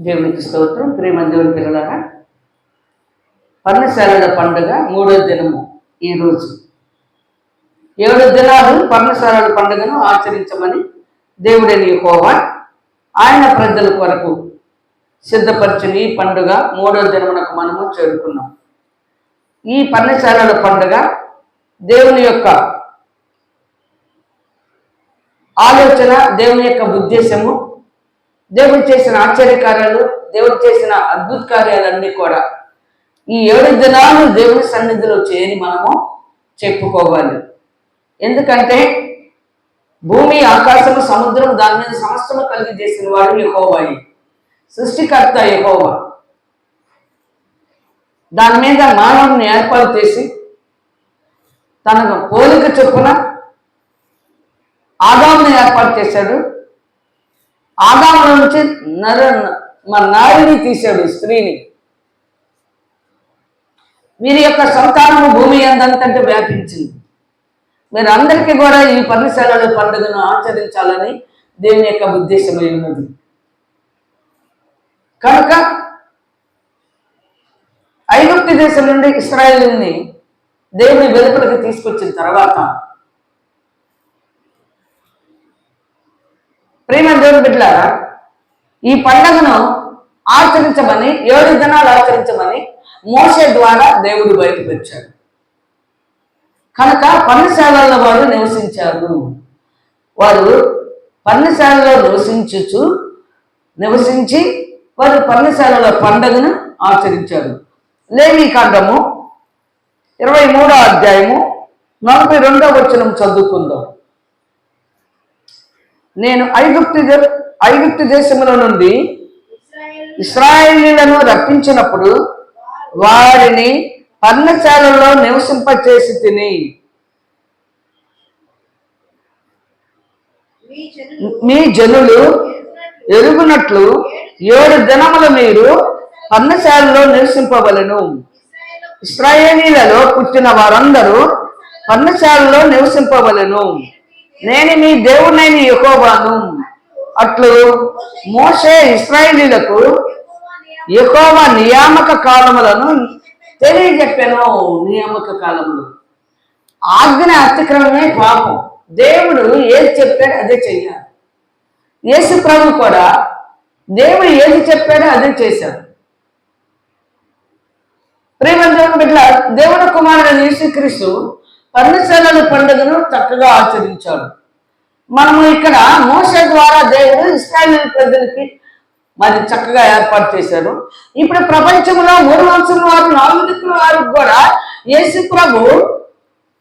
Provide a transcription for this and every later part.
దేవునికి స్తోత్రం. ప్రేమ దేవుని పిల్లలారా పర్ణశాలల పండుగ మూడో దినము ఈరోజు ఏడు దినాలు పర్ణశాలల పండుగను ఆచరించమని దేవుడని హోవా ఆయన ప్రజల కొరకు సిద్ధపరిచిన. ఈ పండుగ మూడో దినమునకు మనము చేరుకున్నాం. ఈ పర్ణశాలల పండుగ దేవుని యొక్క ఆలోచన దేవుని యొక్క ఉద్దేశము దేవుడు చేసిన ఆశ్చర్యకార్యాలు దేవుడు చేసిన అద్భుత కార్యాలన్నీ కూడా ఈ ఏడు దినాలు దేవుని సన్నిధిలో చేయని మనము చెప్పుకోవాలి. ఎందుకంటే భూమి ఆకాశము సముద్రం దాని మీద సమస్తము కలిగి చేసిన వాడు యహోవాయి సృష్టికర్త యహోవా. దాని మీద మానవుని ఏర్పాటు చేసి తనకు పోలిక చొప్పున ఆదాముని ఏర్పాటు చేశాడు. ఆదాము నుంచి నర మా నారిని తీశాడు స్త్రీని. వీరి యొక్క సంతానము భూమి అందంతటి వ్యాపించింది. మీరు అందరికీ కూడా ఈ పర్ణశాలల పండుగను ఆచరించాలని దేవుని యొక్క ఉద్దేశమై ఉన్నది. కనుక ఐగుప్తి దేశం నుండి ఇస్రాయల్ని దేవుని వెలుపలికి తీసుకొచ్చిన తర్వాత ప్రేమ దేవుని బిడ్డలారా ఈ పండుగను ఆచరించమని ఏడు దినాలు ఆచరించమని మోసే ద్వారా దేవుడు బయటకు వచ్చాడు. కనుక పర్ణశాలల్లో వారు నివసించారు. వారు పర్ణశాలలో నివసించుచు నివసించి వారు పర్ణశాలల పండుగను ఆచరించారు. లేని కాండము ఇరవై మూడో అధ్యాయము నలభై రెండో వచనం చదువుకుందాం. నేను ఐగుప్తు దే- ఐగుప్తు దేశముల నుండి ఇస్రాయేలీలను రప్పించినప్పుడు వారిని పర్ణశాలలో నివసింపచేసి తిని. మీ జనులు ఎరుగునట్లు ఏడు దినముల మీరు పర్ణశాలలో నివసింపవలను. ఇస్రాయేలీలలో పుట్టిన వారందరూ పర్ణశాలలో నివసింపవలను. నేను మీ దేవునైన యెహోవాను. అట్లు మోసే ఇస్రాయేలీలకు యెహోవా నియామక కాలములను తెలియజెప్పాను. నియామక కాలములు. ఆజ్ఞ అతిక్రమమే పాపం. దేవుడు ఏది చెప్పాడో అదే చెయ్యాలి యేసు ప్రభు కూడా దేవుడు ఏది చెప్పాడో అదే చేశాడు. ప్రేమ బిడ్డ దేవుడు కుమారుడు యేసుక్రీస్తు పర్ణశాలల పండుగను చక్కగా ఆచరించాడు మనము ఇక్కడ మోస ద్వారా దేవుడు ఇస్రాయల్ ప్రజలకి మరి చక్కగా ఏర్పాటు చేశారు. ఇప్పుడు ప్రపంచంలో మూడు వంశం వారు నాలుగు దిక్కుల వారికి కూడా యేసు ప్రభు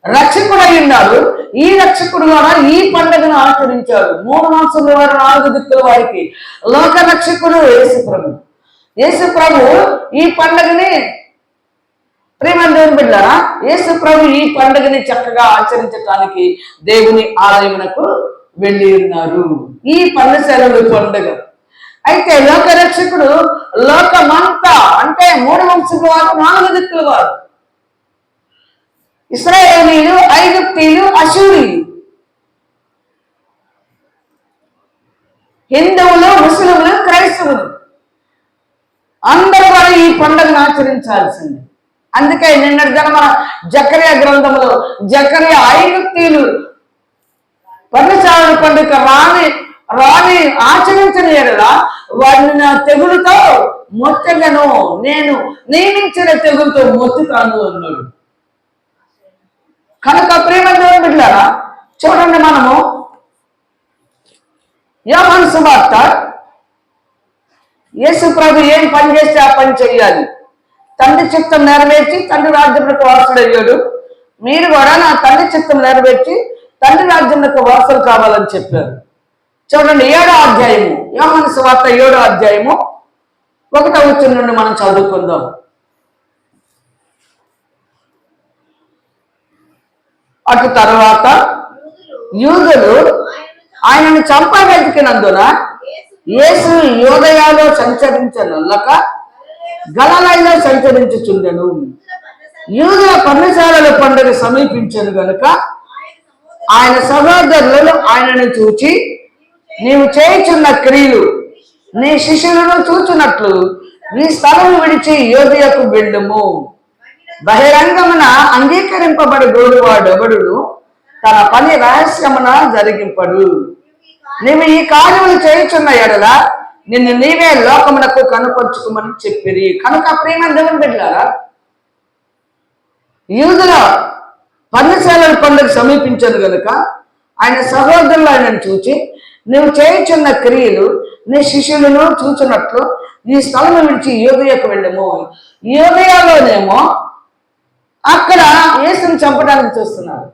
రక్షకుడై ఉన్నాడు ఈ రక్షకుడు కూడా ఈ పండుగను ఆచరించాడు మూడు వంశముల వారు నాలుగు దిక్కుల వారికి లోక రక్షకుడు యేసు ప్రభు. యేసు ప్రభు ఈ పండుగని ప్రేమ దేవుని బిడ్డారా యేసు ప్రభు ఈ పండుగని చక్కగా ఆచరించడానికి దేవుని ఆలయమునకు వెళ్ళి ఉన్నారు. ఈ పన్నశాలలు పండుగ. అయితే లోక రక్షకుడు లోకమంతా అంటే మూడు వంశముల వారు నాలుగు దిక్కుల వారు. ఇస్రాయేలీలు ఐగుప్తీలు అశూరీలు హిందువులు ముస్లింలు క్రైస్తవులు. అందరూ వారు ఈ పండుగను ఆచరించాల్సింది. అందుకే నిన్నటి మన జకర్య గ్రంథంలో జకర్య ఐగుప్తీలు పర్ణశాల పండుగ రాని రాని ఆచరించిన ఎడలా వారిని నా తెగులుతో మొత్తగను నేను నియమించిన తెగులతో మొత్తుతాను అన్నాడు. కనుక ప్రేమ బిడ్డారా చూడండి మనము యోహన్ సువార్త. యేసు ప్రభు ఏం పని చేస్తే ఆ పని చెయ్యాలి? తండ్రి చిత్తం నెరవేర్చి తండ్రి రాజ్యంలోకి వారసుడయ్యాడు మీరు కూడా నా తండ్రి చిత్తం నెరవేర్చి తండ్రి రాజ్యములకు వారసులు కావాలని చెప్పారు. చూడండి ఏడో అధ్యాయము యోహన సువార్త ఏడో అధ్యాయము ఒకటో వచ్చిన నుండి మనం చదువుకుందాం. అటు తర్వాత యూదులు ఆయనను చంపవెతికినందున యేసు యోదయాలో సంచరించనొల్లక గలలైన సంచరించుచుండెను. యూదుల పర్ణశాలల పండుగ సమీపించను గనుక ఆయన సహోదరులను ఆయనను చూచి నీవు చేయుచున్న క్రియలు నీ శిష్యులను చూచున్నట్లు నీ స్థలం విడిచి యోధియకు వెళ్ళుము. బహిరంగమున అంగీకరింపబడి గోడువాడు ఎవడును తన పని రహస్యమున జరిగింపడు. నీవు ఈ కార్యములు చేయుచున్న ఎడల నిన్ను నీవే లోకమునకు కనుపరుచుకోమని చెప్పిరి. కనుక ప్రేమ దేవుని బిడ్డారా యూదుల పర్ణశాలల పండుగ సమీపించదు గనుక ఆయన సహోదరులు ఆయనను చూచి నువ్వు చేయుచున్న క్రియలు నీ శిష్యులను చూచున్నట్లు ఈ స్థలం విడిచి యోదయకు వెళ్ళము యోదయాలోనేమో అక్కడ యేసుని చంపడానికి చూస్తున్నారు.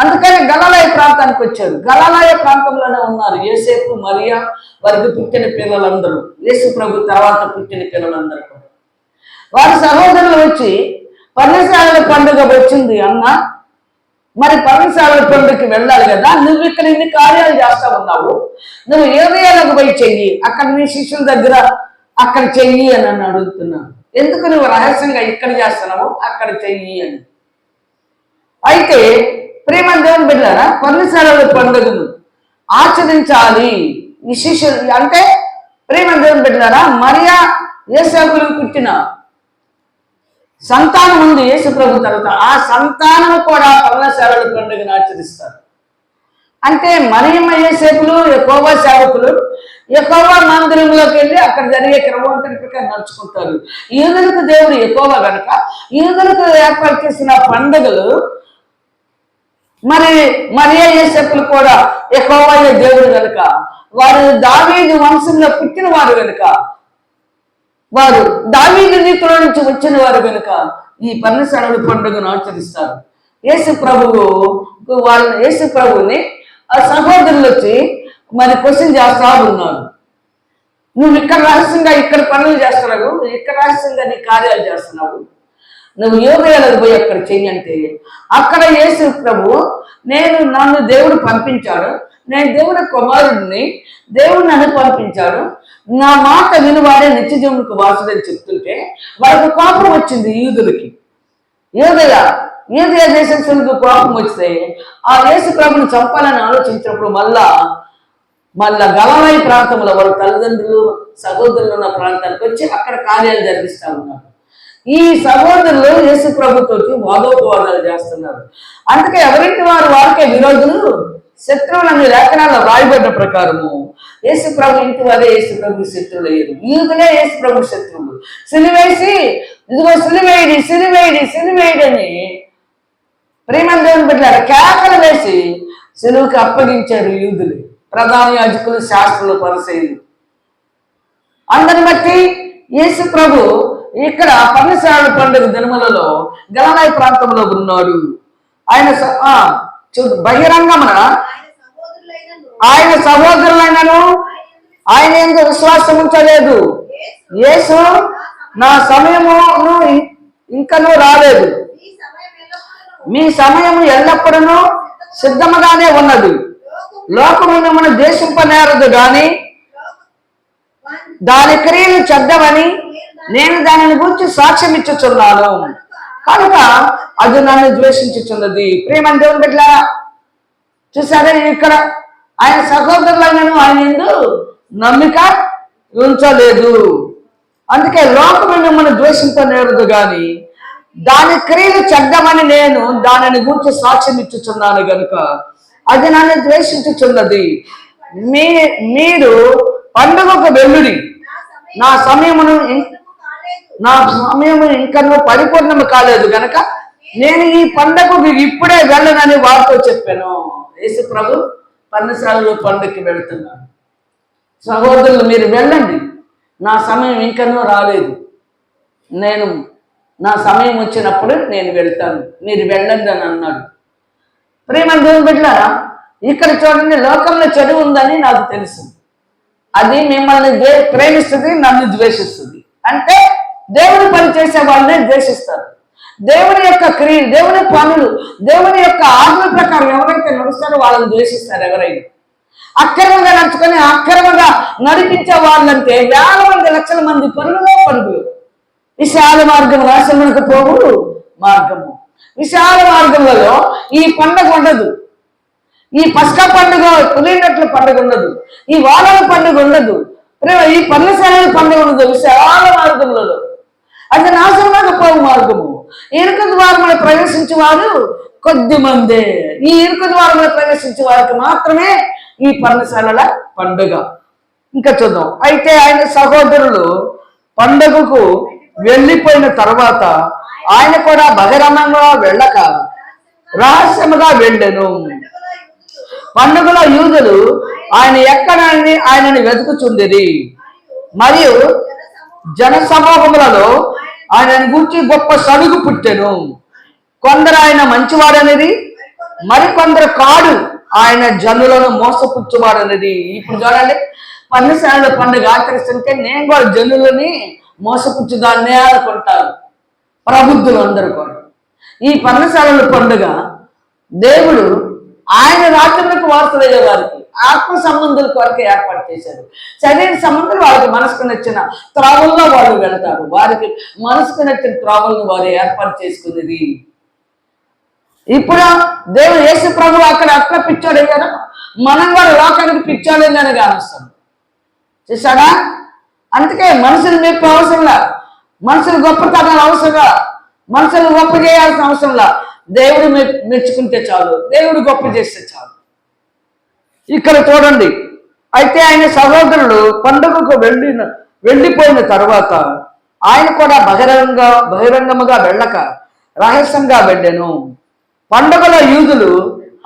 అందుకని గలలాయ ప్రాంతానికి వచ్చారు. గలలాయ ప్రాంతంలోనే ఉన్నారు యేసేపు మరియా వారికి పుట్టిన పిల్లలందరూ. యేసు ప్రభు తర్వాత పుట్టిన పిల్లలందరూ కూడా. వారి సహోదరులు వచ్చి పర్ణశాలల పండుగ వచ్చింది అన్న మరి పర్ణశాలల పండుగకి వెళ్ళాలి కదా నువ్వు ఇక్కడ ఇన్ని కార్యాలు చేస్తా ఉన్నావు. నువ్వు ఏరియాలకు పోయి చెయ్యి అక్కడ నీ శిష్యుల దగ్గర అక్కడ చెయ్యి అని నన్ను అడుగుతున్నాను ఎందుకు నువ్వు రహస్యంగా ఇక్కడ చేస్తున్నావు అక్కడ చెయ్యి అని. అయితే ప్రేమ దేవుని బిడ్డారా పర్ణశాలల పండుగను ఆచరించాలి. విశేష అంటే ప్రేమ దేవుని బిడ్డారా మరియా ఏసేపులు పుట్టిన సంతానం ఉంది యేసు ప్రభు తర్వాత. ఆ సంతానం కూడా పర్ణశాలల పండుగను ఆచరిస్తారు. అంటే మరియమ్మ యేసేపులు ఎక్కువ సేవకులు ఎక్కువ మందిరంలోకి వెళ్ళి అక్కడ జరిగే క్రమవంతరి ప్రకారం నడుచుకుంటారు. ఈదులకు దేవుడు ఎక్కువ కనుక ఈదులకు ఏర్పాటు చేసిన పండుగలు మరి మరియా యేసప్పులు కూడా ఎక్కువ దేవుడు కనుక వారు దావీదు వంశంలో పుట్టిన వారు కనుక వారు దావీదు నీతిలో నుంచి వచ్చిన వారు కనుక ఈ పర్ణశాలల పండుగను ఆచరిస్తారు. యేసు ప్రభువు వాళ్ళ యేసు ప్రభువుని ఆ సహోదరులు వచ్చి మరి క్వశ్చన్ చేస్తా ఉన్నారు. నువ్వు ఇక్కడ రహస్యంగా ఇక్కడ పనులు చేస్తున్నావు నువ్వు ఇక్కడ రహస్యంగా నీ కార్యాలు చేస్తున్నావు. నువ్వు యోగయాలకు పోయి అక్కడ చెయ్యంటే అక్కడ యేసు ప్రభు నేను నన్ను దేవుడు పంపించాడు నేను దేవుడి కుమారుడిని దేవుడు నన్ను పంపించాడు. నా మాట వినువాడే నిత్య జీవునికి వాసుడని చెప్తుంటే వాళ్ళకి కోపం వచ్చింది యూదులకి. యూదయ యూదయ దేశస్తులకు కోపం వస్తే ఆ యేసు ప్రభుని చంపాలని ఆలోచించినప్పుడు మళ్ళా మళ్ళా గలవాయి ప్రాంతంలో వాళ్ళ తల్లిదండ్రులు సహోదరులు ఉన్న ప్రాంతానికి వచ్చి అక్కడ కార్యాలు జరిగిస్తా ఉన్నారు. ఈ సహోదరులు యేసు ప్రభుత్వకి వాదోపవాదాలు చేస్తున్నారు. అందుకే ఎవరింటి వారు వారికే విరోధులు శత్రువులని లేఖనాల్లో రాయబడ్డ ప్రకారము యేసు ప్రభు ఇంటి వారే యేసు ప్రభు శత్రువులు అయ్యారు ఈదులే యేసు ప్రభు శత్రువులు. సిలివేసి ఇదిగో సిలివేయడి సిలివేయడి సిలివేయడి అని ప్రేమందేవుని పెట్టారు కేకలు వేసి సెలువుకి అప్పగించారు యూదులు. ప్రధాన యాజకులు శాస్త్రులు పరిశీలి. అందరిని బట్టి యేసు ప్రభు ఇక్కడ పర్ణశాల పండుగ దినములలో గలనాయ ప్రాంతంలో ఉన్నాడు. ఆయన ఆ, చూ- బహిరంగమున? ఆయన సహోదరులైనను ఆయన ఎందుకు విశ్వాసం ఉంచలేదు. యేసు నా సమయమును ఇంకనూ రాలేదు. మీ సమయం ఎల్లప్పుడూ మీ సమయము సిద్ధముగానే ఉన్నది. లోకము లోకము మిమ్మల్ని దేశింపనేరదు గాని దాని క్రియలు చెద్దమని నేను దానిని గురించి సాక్ష్యం ఇచ్చుచున్నాను. కనుక అది నన్ను ద్వేషించుచున్నది. ప్రేమ దేవుని బిడ్డ చూసారా ఇక్కడ? ఆయన సహోదరులను ఆయన ఎందు నమ్మిక ఉంచలేదు. అందుకే లోకము మిమ్మల్ని ద్వేషింపనేరదు గాని దాని క్రియలు చెడ్డమని నేను దానిని గురించి సాక్ష్యం ఇచ్చుచున్నాను గనుక అది నన్ను ద్వేషించుచున్నది. మీ మీరు పండుగకు వెల్లుడి నా నా సమయమును నా సమయం ఇంకనూ పరిపూర్ణం కాలేదు గనక నేను ఈ పండగకు ఇప్పుడే వెళ్ళనని వారితో చెప్పాను. యేసు ప్రభు పన్నశాలలో పండుగకి వెళుతున్నాను సహోదరులు మీరు వెళ్ళండి. నా సమయం ఇంకనూ రాలేదు. నేను నా సమయం వచ్చినప్పుడు నేను వెళ్తాను. మీరు వెళ్ళండి అని అన్నాడు. ప్రేమ దేవుని బిడ్డలారా ఇక్కడ చూడండి లోకంలో చెడు ఉందని నాకు తెలుసు. అది మిమ్మల్ని ప్రేమిస్తుంది నన్ను ద్వేషిస్తుంది. అంటే దేవుని పని చేసే వాళ్ళని ద్వేషిస్తారు. దేవుని యొక్క క్రియ దేవుని పనులు దేవుని యొక్క ఆజ్ఞ ప్రకారం ఎవరైతే నడుస్తారో వాళ్ళని ద్వేషిస్తారు ఎవరైనా. అక్రమంగా నడుచుకొని అక్రమంగా నడిపించే వాళ్ళంటే వేల మంది లక్షల మంది పనులలో పనులు విశాల మార్గం రాసమునకు పోవు మార్గము. విశాల మార్గములలో ఈ పండగ ఉండదు. ఈ పస్కా పండుగ పులినట్ల పండుగ ఉండదు. ఈ వారాల పండుగ ఉండదు. ఈ పర్ణశాలల పండుగ ఉండదు. విశాల మార్గములలో అది నాశనమైన పోవు మార్గము. ఇరుక ద్వారములు ప్రవేశించే వారు కొద్ది మందే. ఈ ఇరుక ద్వారములు ప్రవేశించే వారికి మాత్రమే ఈ పర్ణశాలల పండుగ. ఇంకా చూద్దాం. అయితే ఆయన సహోదరులు పండుగకు వెళ్ళిపోయిన తర్వాత ఆయన కూడా బహిరంగంగా వెళ్ళక రహస్యముగా వెళ్ళెను. పండుగలో యూదులు ఆయన ఎక్కడాన్ని ఆయనని వెతుకుచుందిరి మరియు జన ఆయన గురించి గొప్ప సడుగు పుట్టెను. కొందరు ఆయన మంచివాడనేది మరికొందరు కాడు ఆయన జనులను మోసపుచ్చువాడనేది ఇప్పుడు చూడండి పన్నెశాల పండుగ ఆచరిస్తుంటే నేను కూడా జనులని మోసపుచ్చుదాన్నే అనుకుంటాను. ప్రబుద్ధులు అందరూ కూడా. ఈ పర్ణశాలల పండుగ దేవుడు ఆయన రాజ్యములకు వారసులయ్యే వారికి ఆత్మ సంబంధుల కొరకు ఏర్పాటు చేశారు. శరీర సంబంధులు వారికి మనసుకు నచ్చిన త్రావుల్లో వాళ్ళు వెళ్తారు. వారికి మనసుకు నచ్చిన త్రావులను వారు ఏర్పాటు చేసుకునేది. ఇప్పుడు దేవుడు యేసు ప్రభు అక్కడ అట్లా పిచ్చాడు అయ్యారు మనం కూడా లోకానికి పిచ్చాడు అని కానిస్తాం చూసాడా అందుకే మనుషులు మెప్పు అవసరంలా. మనుషులు గొప్పతనాలు అవసరంలా. మనుషులు గొప్ప చేయాల్సిన అవసరంలా. దేవుడు మె- మెచ్చుకుంటే చాలు. దేవుడు గొప్ప చేస్తే చాలు. ఇక్కడ చూడండి. అయితే ఆయన సహోదరుడు పండుగకు వెళ్ళిన వెళ్ళిపోయిన తర్వాత ఆయన కూడా బహిరంగ బహిరంగముగా వెళ్ళక రహస్యంగా వెళ్ళాను. పండుగల యూదులు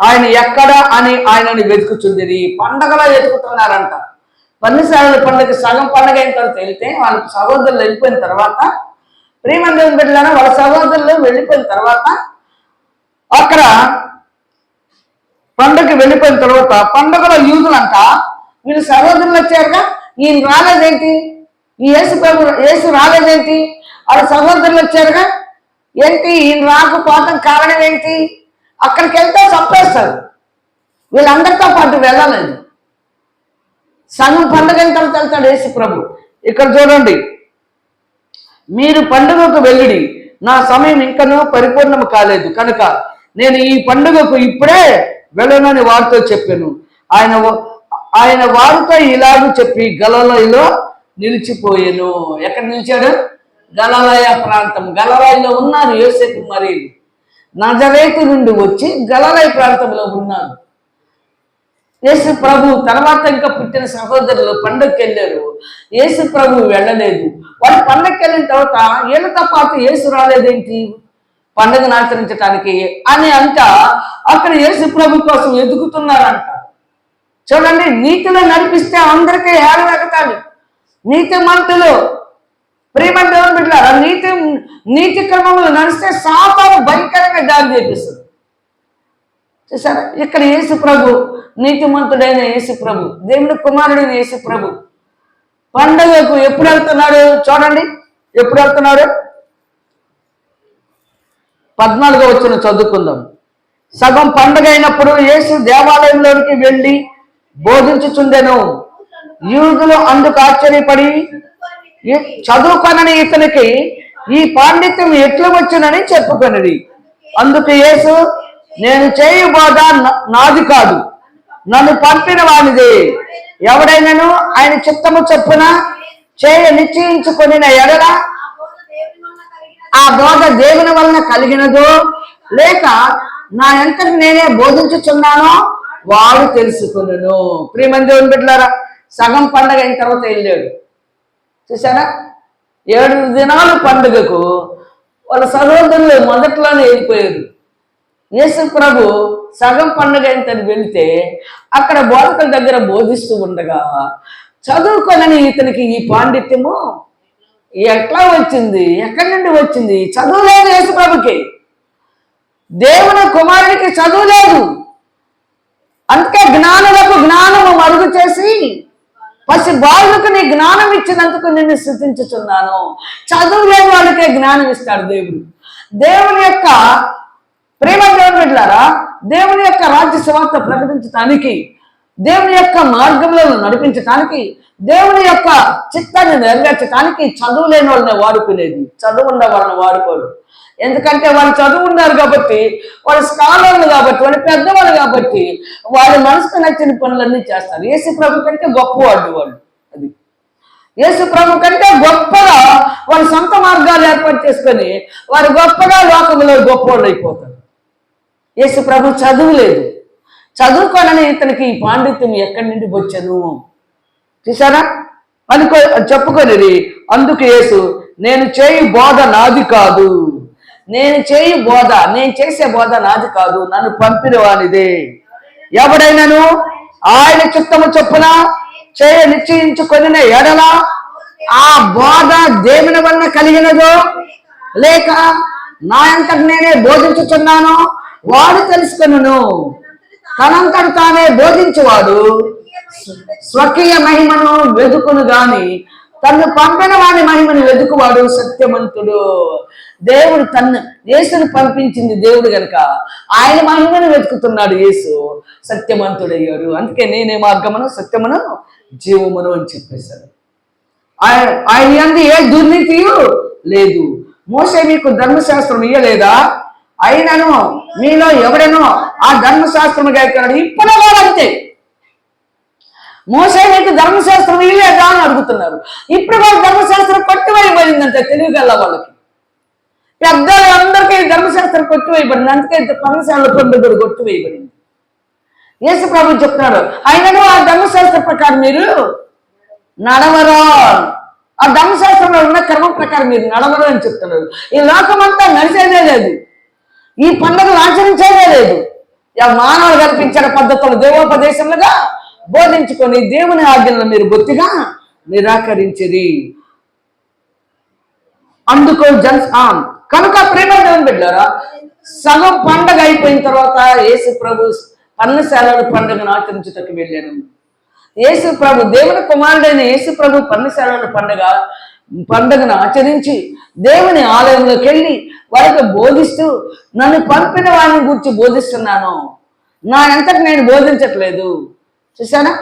ఆయన ఎక్కడ అని ఆయనని వెతుకుచుంది పండగలో వెతుకుతున్నారంట. పన్నిసార్లు పండుగ సగం పండగ అయిన తర్వాత వెళ్తే వాళ్ళ సహోదరులు వెళ్ళిపోయిన తర్వాత ప్రేమందరం బిడ్డలను వాళ్ళ సహోదరులు వెళ్ళిపోయిన తర్వాత అక్కడ పండుగకి వెళ్ళిపోయిన తర్వాత పండుగలో యూదులంట వీళ్ళు సహోదరులు వచ్చారుగా? ఈయన రాలేదేంటి? ఈ యేసు ప్రభు యేసు రాలేదేంటి? వాళ్ళ సహోదరులు వచ్చారుగా? ఏంటి? ఈయన రాకపోవటం కారణం ఏంటి? అక్కడికి వెళ్తే చంపేస్తారు. వీళ్ళందరితో పాటు వెళ్ళలేదు. సంఘం పండుగ ఎంత తర్వాత వెళ్తాడు యేసు ప్రభు. ఇక్కడ చూడండి. మీరు పండుగకు వెళ్ళిడి. నా సమయం ఇంకనూ పరిపూర్ణము కాలేదు. కనుక నేను ఈ పండుగకు ఇప్పుడే వెళ్ళనని వారితో చెప్పాను. ఆయన ఆయన వారితో ఇలాగ చెప్పి గలలయలో నిలిచిపోయాను. ఎక్కడ నిలిచాడు గలలయ ప్రాంతం. గలలయలో ఉన్నారు యోసేపు మరి. నజరేతు నుండి వచ్చి గలలయ ప్రాంతంలో ఉన్నారు యేసు ప్రభు తర్వాత ఇంకా పుట్టిన సహోదరులు పండుగకి వెళ్ళారు యేసు ప్రభు వెళ్ళలేదు. వాళ్ళు పండగకి వెళ్ళిన తర్వాత వీళ్ళతో పాటు యేసు రాలేదేంటి? పండుగను ఆచరించడానికి అని అంట. అక్కడ యేసు ప్రభు కోసం ఎదుగుతున్నారంట. చూడండి నీతిలో నడిపిస్తే అందరికీ హేళన నీతి మంతులు ప్రేమ దేవుని బిడ్డారా నీతి నీతి క్రమంలో నడిస్తే సాతాను భయంకరంగా దారి చేపిస్తుంది చూసారా? ఇక్కడ యేసు ప్రభు నీతిమంతుడైన యేసు ప్రభు దేవుని కుమారుడైన యేసు ప్రభు పండగకు ఎప్పుడు వెళ్తున్నాడు? చూడండి ఎప్పుడు వెళ్తున్నాడు? పద్నాలుగో వచ్చిన చదువుకుందాం. సగం పండుగ అయినప్పుడు యేసు దేవాలయంలోనికి వెళ్ళి బోధించుచుండెను. యూదులు అందుకు ఆశ్చర్యపడి చదువుకొనని ఇతనికి ఈ పాండిత్యం ఎట్లు వచ్చునని చెప్పుకొనిది అందుకు యేసు నేను చేయు బోధ నాది కాదు. నన్ను పంపిన వానిదే. ఎవడైనాను ఆయన చిత్తము చొప్పున చేయ నిశ్చయించుకొనిన ఎడల ఆ బోధ దేవుని వలన కలిగినదో లేక నా ఎంత నేనే బోధించుచున్నానో వాడు తెలుసుకును ప్రియమంది దేవుని బిడ్డలారా సగం పండగ అయిన తర్వాత వెళ్ళాడు చూసారా ఏడు దినాల పండుగకు వాళ్ళ సహోదరులు మొదట్లోనే వెళ్ళిపోయారు. యేసు ప్రభు సగం పండుగ అయిన వెళితే అక్కడ బోధకుల దగ్గర బోధిస్తూ ఉండగా చదువుకొనని ఇతనికి ఈ పాండిత్యము ఎట్లా వచ్చింది? ఎక్కడి నుండి వచ్చింది? చదువు లేదు యేసుప్రభుకి. దేవుని కుమారుడికి చదువు లేదు అందుకే జ్ఞానులకు జ్ఞానము మరుగు చేసి పసి బాలులకు నీ జ్ఞానం ఇచ్చినందుకు నిన్ను స్థుతించుచున్నాను. చదువు లేని వాళ్ళకే జ్ఞానం ఇస్తాడు దేవుడు. దేవుని యొక్క ప్రేమ దేవుని దేవుని యొక్క రాజ్య సువార్త ప్రకటించడానికి దేవుని యొక్క మార్గంలో నడిపించటానికి దేవుని యొక్క చిత్తాన్ని నెరవేర్చడానికి చదువు లేని వాళ్ళని వాడుకునేది చదువు ఉన్న వాళ్ళని వాడుకోరు. ఎందుకంటే వాళ్ళు చదువు ఉన్నారు కాబట్టి వాళ్ళు స్కాలర్లు కాబట్టి వాళ్ళు పెద్దవాళ్ళు కాబట్టి వాళ్ళ మనసుకు నచ్చిన పనులన్నీ చేస్తారు. ఏసు ప్రభు కంటే గొప్పవాడు వాళ్ళు అది. యేసు ప్రభు కంటే గొప్పగా వాళ్ళ సొంత మార్గాలు ఏర్పాటు చేసుకొని వారు గొప్పగా లోకంలో గొప్పవాళ్ళు అయిపోతారు. యేసు ప్రభు చదువు లేదు. చదువుకోనని ఇతనికి ఈ పాండిత్యం ఎక్కడి నుండి వచ్చను చూసారా అనుకో చెప్పుకొనిది అందుకు యేసు నేను చేయి బోధ నాది కాదు. నేను చేయి బోధ నేను చేసే బోధ నాది కాదు. నన్ను పంపిన వానిదే ఎవడైనాను? ఆయన చిత్తము చొప్పున చేయ నిశ్చయించుకొని ఎడల ఆ బోధ దేవుని వలన కలిగినదో లేక నా అంతటి నేనే బోధించుచున్నాను వాడు తెలుసుకొనును. తనంతట తానే బోధించువాడు. స్వకీయ మహిమను వెతుకును గాని తను పంపిన వాడి మహిమను వెతుకువాడు సత్యవంతుడు. దేవుడు తన్ను యేసును పంపించింది దేవుడు గనక ఆయన మహిమను వెతుకుతున్నాడు యేసు సత్యవంతుడయ్యాడు. అందుకే నేనే మార్గమును సత్యమును జీవమును అని చెప్పేశాడు. ఆయన ఆయన ఏ దుర్నీతి లేదు. మోసే మీకు ధర్మశాస్త్రం ఇయ్యలేదా? అయినను మీలో ఎవడనో ఆ ధర్మశాస్త్రం గాయకున్నాడు ఇప్పుడు వాడు అంతే. మోసే మీకు ధర్మశాస్త్రం ఇయ్యలేదా అని అడుగుతున్నారు. ఇప్పుడు వాళ్ళు ధర్మశాస్త్రం కొట్టువైపోయిందంటే తెలివిగల వాళ్ళకి. పెద్దలు అందరికీ ధర్మశాస్త్రం కొట్టువేయబడింది. అందుకే పర్ణశాల పండుగ కొట్టువేయబడింది. యేసు ప్రభు చెప్తున్నాడు అయినను ఆ ధర్మశాస్త్ర ప్రకారం మీరు నడవరా. ఆ ధర్మశాస్త్రంలో ఉన్న క్రమం ప్రకారం మీరు నడవరు అని చెప్తున్నారు ఈ లోకమంతా నడిచేదే లేదు. ఈ పండుగలు ఆచరించేదే లేదు. ఇక మానవులు కల్పించిన పద్ధతులు దేవోపదేశములుగా బోధించుకొని దేవుని ఆజ్ఞలను మీరు బొత్తిగా నిరాకరించిరి. అందుకు జన్ కనుక ప్రేమ దేవుని బిడ్డారా సగం పండగ అయిపోయిన తర్వాత యేసు ప్రభు పన్నశాలల పండుగను ఆచరించుటకు వెళ్ళాను. యేసు ప్రభు దేవుని కుమారుడైన యేసు ప్రభు పన్నశాలల పండుగ పండుగను ఆచరించి దేవుని ఆలయంలోకి వెళ్ళి వారికి బోధిస్తూ నన్ను పంపిన వారిని గురించి బోధిస్తున్నాను. నా ఎంతకు నేను బోధించట్లేదు. చూసానా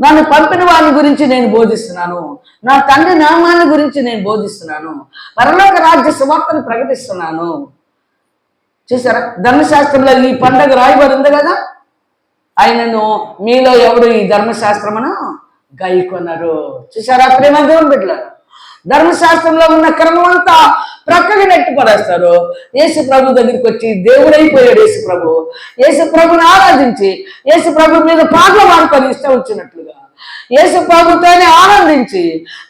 నన్ను పంపిన వారిని గురించి నేను బోధిస్తున్నాను. నా తండ్రి నామాన్ని గురించి నేను బోధిస్తున్నాను. పరలోక రాజ్య సువార్తను ప్రకటిస్తున్నాను. చూసారా ధర్మశాస్త్రంలో ఈ పండగ రాయబడి ఉంది కదా? ఆయనను మీలో ఎవడు ఈ ధర్మశాస్త్రమును గైకొన్నారు చూసారా ప్రేమ దేవుని బిడ్డలారా? ధర్మశాస్త్రంలో ఉన్న క్రమం అంతా ప్రక్కగా నెట్టి పడేస్తారు యేసు ప్రభు దగ్గరికి వచ్చి దేవుడైపోయాడు యేసు ప్రభు యేసు ప్రభుని ఆరాధించి యేసు ప్రభు మీద పాటలు పాడుకొని ఇష్టం వచ్చినట్లుగా యేసు ప్రభుతోనే ఆనందించి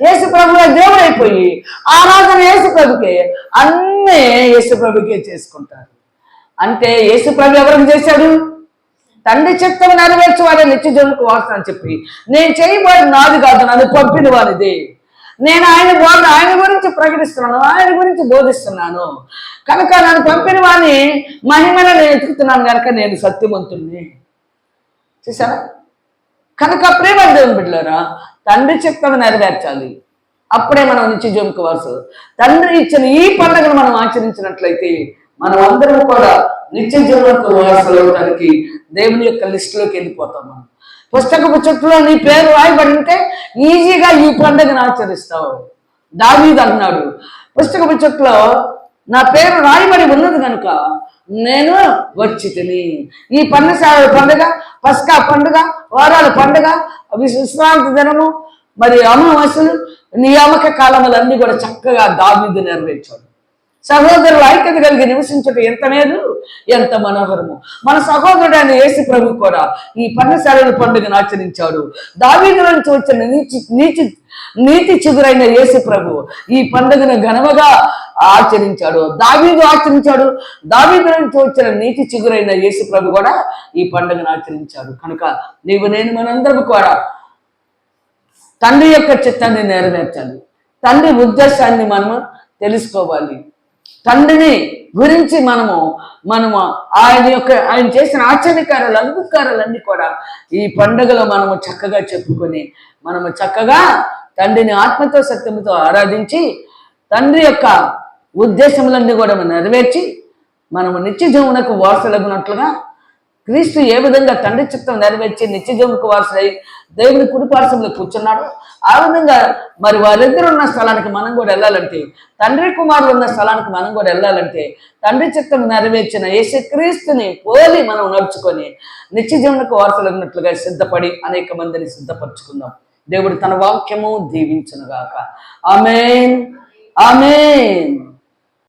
యేసు ప్రభుగా దేవుడైపోయి ఆరాధన యేసు ప్రభుకే అన్నీ యేసు ప్రభుకే చేసుకుంటారు. అంటే యేసు ప్రభు ఎవరికి చేశాడు? తండ్రి చిత్తం నెరవేర్చి వారే నిత్య జన్మకు వాస్తానని చెప్పి నేను చేయబడి నాది కాదు నన్ను పంపిన వారిది. నేను ఆయన బోధ ఆయన గురించి ప్రకటిస్తున్నాను ఆయన గురించి బోధిస్తున్నాను. కనుక నన్ను పంపిన వాడిని మహిమను నేను ఎత్తుకుతున్నాను కనుక నేను సత్యవంతుణ్ణి. చూసారా కనుక ప్రేమ దేవుని బిడ్డలారా తండ్రి చిత్తం నెరవేర్చాలి. అప్పుడే మనం నిత్య జన్మకు వారసు తండ్రి ఇచ్చిన ఈ పండుగను మనం ఆచరించినట్లయితే మనం అందరం కూడా నిత్య జీవనకు వారసులు అవడానికి దేవుని యొక్క లిస్టులోకి వెళ్ళిపోతాం మనం. పుస్తకపు చుట్టూలో నీ పేరు రాయబడి ఉంటే ఈజీగా ఈ పండుగను ఆచరిస్తావు. దావీద్ అన్నాడు పుస్తకపు చుట్టలో నా పేరు రాయబడి ఉన్నది కనుక నేను వచ్చి తిని. ఈ పన్నసాల పండుగ పస్కా పండుగ వారాల పండుగ విశ్రాంతి దినము మరి అమావాస్యలు నియామక కాలములన్నీ కూడా చక్కగా దావీదు నెరవేర్చాడు. సహోదరులు ఐక్యత కలిగి నివసించడం ఎంత లేదు ఎంత మనోహరము. మన సహోదరుడైన యేసు ప్రభు కూడా ఈ పన్నశాలల పండుగను ఆచరించాడు. దావీదు నుంచి వచ్చిన నీచి నీచి నీతి చిగురైన యేసు ప్రభు ఈ పండుగను ఘనముగా ఆచరించాడు. దావీదు ఆచరించాడు. దావీదు నుంచి వచ్చిన నీతి చిగురైన యేసు ప్రభు కూడా ఈ పండుగను ఆచరించాడు. కనుక నీవు నేను మనందరం కూడా తండ్రి యొక్క చిత్తాన్ని నెరవేర్చాలి. తండ్రి ఉద్దేశాన్ని మనము తెలుసుకోవాలి. తండ్రిని గురించి మనము మనము ఆయన యొక్క ఆయన చేసిన ఆశ్చర్యకారాలు అద్భుతకారాలన్నీ కూడా ఈ పండుగలో మనము చక్కగా చెప్పుకొని మనము చక్కగా తండ్రిని ఆత్మతో సత్యముతో ఆరాధించి తండ్రి యొక్క ఉద్దేశములన్నీ కూడా మనం నెరవేర్చి మనము నిత్య జీవనకు వారసులగునట్లుగా క్రీస్తు ఏ విధంగా తండ్రి చిత్తం నెరవేర్చి నిత్య జీవనకు వారసులై దేవుని కుడిపార్శ్వంలో కూర్చున్నాడు ఆ విధంగా మరి వారిద్దరు ఉన్న స్థలానికి మనం కూడా వెళ్ళాలంటే తండ్రి కుమారులు ఉన్న స్థలానికి మనం కూడా వెళ్ళాలంటే తండ్రి చిత్తం నెరవేర్చిన యేసు క్రీస్తుని పోలి మనం నడుచుకొని నిత్య వారసులు ఉన్నట్లుగా సిద్ధపడి అనేక మందిని సిద్ధపరచుకుందాం. దేవుడు తన వాక్యము దీవించునుగాక. ఆమెన్. ఆమెన్.